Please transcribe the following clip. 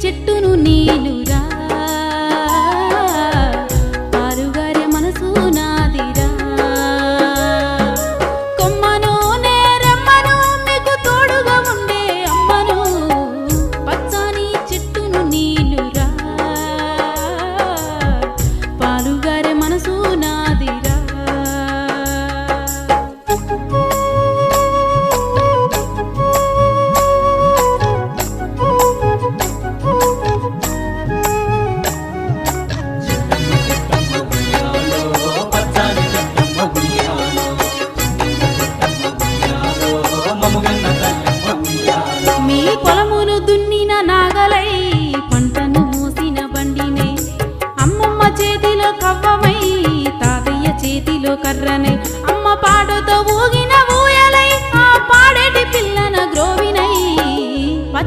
చెట్టును నీళ్ళు కవ్వమై తాతయ్య చేతిలో కర్రనై